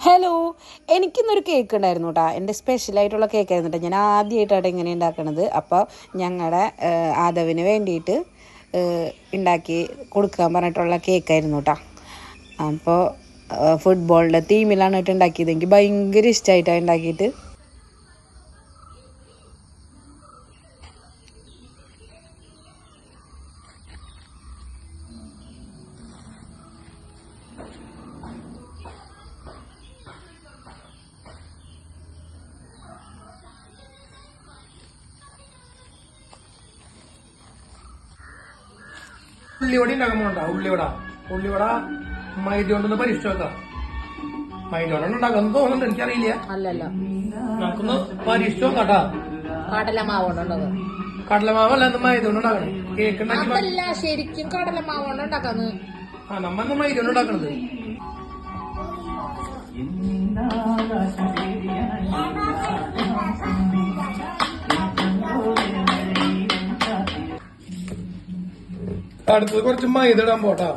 Hello എനിക്കിന്നൊരു cake ഉണ്ടായിരുന്നു കേട്ടോ എന്റെ സ്പെഷ്യലായിട്ടുള്ള കേക്ക് ആയിരുന്നു കേട്ടോ ഞാൻ ആദ്യമായിട്ടാണ് ഇങ്ങനെ ഉണ്ടാക്കണത്. അപ്പോൾ ഞങ്ങളുടെ ആദവിന് വേണ്ടിയിട്ട് ഉണ്ടാക്കി കൊടുക്കാൻ പറഞ്ഞിട്ടുള്ള കേക്കായിരുന്നു കേട്ടോ അപ്പോൾ ഫുട്ബോളിന്റെ തീമിലാണ് കേട്ടോ ഉണ്ടാക്കിയത് എനിക്ക് ഭയങ്കര ഇഷ്ടമായിട്ടാണ് ഉണ്ടാക്കിയിട്ട് ഉള്ളിവട ഉണ്ടാക്കാൻ പോണ്ട ഉള്ളിവട. ഉള്ളിവട മൈദ കൊണ്ടൊന്ന് പരീക്ഷിച്ചു നോക്കാം. മൈദ കൊണ്ട് ഉണ്ടാക്കാൻ തോന്നുന്നുണ്ട്. എനിക്കറിയില്ല. അല്ലല്ല. നമുക്കൊന്ന് പരീക്ഷിച്ചു നോക്കാട്ടാ. കടലമാവുണ്ടത് കടലമാവല്ല അത് മൈദ കൊണ്ട് ഉണ്ടാക്കണം. കേക്ക് ഉണ്ടാക്കി അതല്ല ശരിക്കും കടലമാവ് ഉണ്ടാക്കാന്ന്. ആ നമ്മ ഇന്ന് മൈദ കൊണ്ട് ഉണ്ടാക്കണത്. അടുത്തത് കുറച്ച് മൈദ ഇടാൻ പോട്ടാ.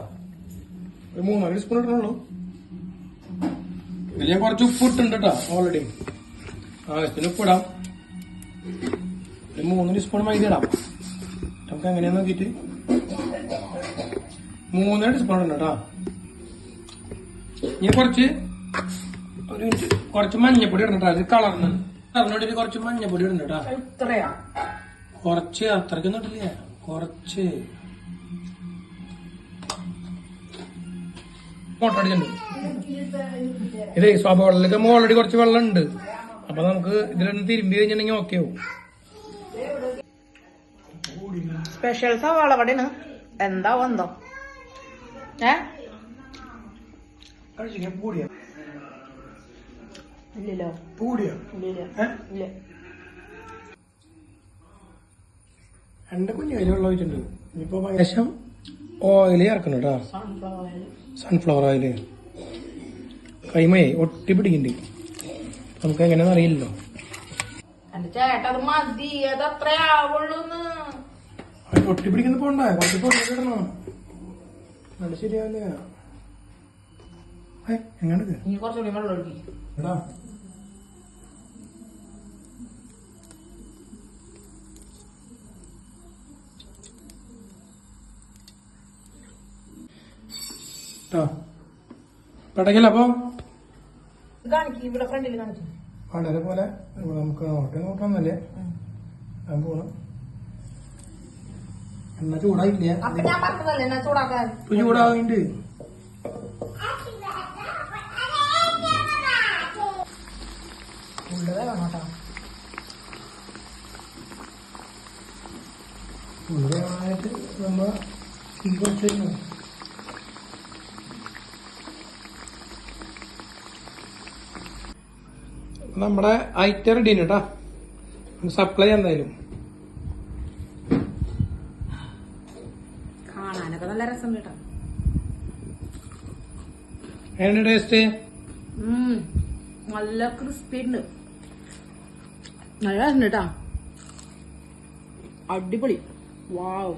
ഒരു മൂന്നാൽ സ്പൂൺ ഇടണുള്ളൂ. ഇതിൽ ഞാൻ കുറച്ച് ഉപ്പ് ഇട്ടുണ്ട് കേട്ടോ ഓൾറെഡി ആവശ്യത്തിന് ഉപ്പ് ഇടാം. ഒരു മൂന്ന് സ്പൂൺ മൈദ ഇടാം. നമുക്ക് എങ്ങനെയാന്ന് നോക്കിയിട്ട്. മൂന്ന് സ്പൂൺ ഉണ്ട് കേട്ടോ ഇനി കുറച്ച് ഒരു മിനിറ്റ് കുറച്ച് മഞ്ഞപ്പൊടി ഇടണം കേട്ടോ അത് കളറിന് കളറിനോട് കുറച്ച് മഞ്ഞപ്പൊടി ഇടണം കേട്ടോ കുറച്ച് അത്രയ്ക്കൊന്നും ഇട്ടില്ല. കുറച്ച്. മോട്ടർ അടിച്ചിട്ടുണ്ട്. ഇതേ സ്വാഭാവിക ഓൾറെഡി കുറച്ച് വെള്ളം ഉണ്ട് അപ്പൊ നമുക്ക് ഇതിലൊന്ന് തിരുമ്പി കഴിഞ്ഞിട്ടുണ്ടെങ്കിൽ ഓക്കെ ആവും. സ്പെഷ്യൽ സവാള വടയാണ്. എന്താ എന്തോ ഏ? ഇല്ലല്ലോ. ഇല്ല. എന്റെ കുഞ്ഞു കയ്യിലുള്ള വെള്ളം ഒഴിച്ചിട്ടുണ്ട്. ഇനിയിപ്പോ ഏകദേശം ഓയിൽ ചേർക്കണം കേട്ടോ സൺഫ്ലവർ ഓയിൽ കൈമയെ ഒട്ടി പിടിക്കുന്നുണ്ട് നമുക്ക് എങ്ങനെയാണെന്ന് അറിയില്ലല്ലോ. ഒട്ടി പിടിക്കുന്ന പോണ്ടേ കുറച്ച് പൊടിയിടണം അത് ശരിയാവില്ല. ഏ, എങ്ങോട്ട് പടകിൽ അപ്പോ? വളരെ പോലെ നമുക്ക് നോട്ടെ നോക്കാന്നല്ലേ ഞാൻ പോണം. ചൂടായില്ല എന്നാ ചൂടാക്കാൻ. ഇപ്പൊ ചൂടാവുന്നുണ്ട്. കേട്ടോ. ഉള്ളതായിട്ട് നമ്മ കുറച്ച് നമ്മുടെ ഐറ്റർ റെഡി കേട്ടാ സപ്ലൈ എന്തായാലും കാണാനൊക്കെ നല്ല രസം കേട്ടോ. എങ്ങനെ ടേസ്റ്റ് നല്ല ക്രിസ്പി ഉണ്ട് നല്ല രസം കേട്ടാ അടിപൊളി. വാവ്.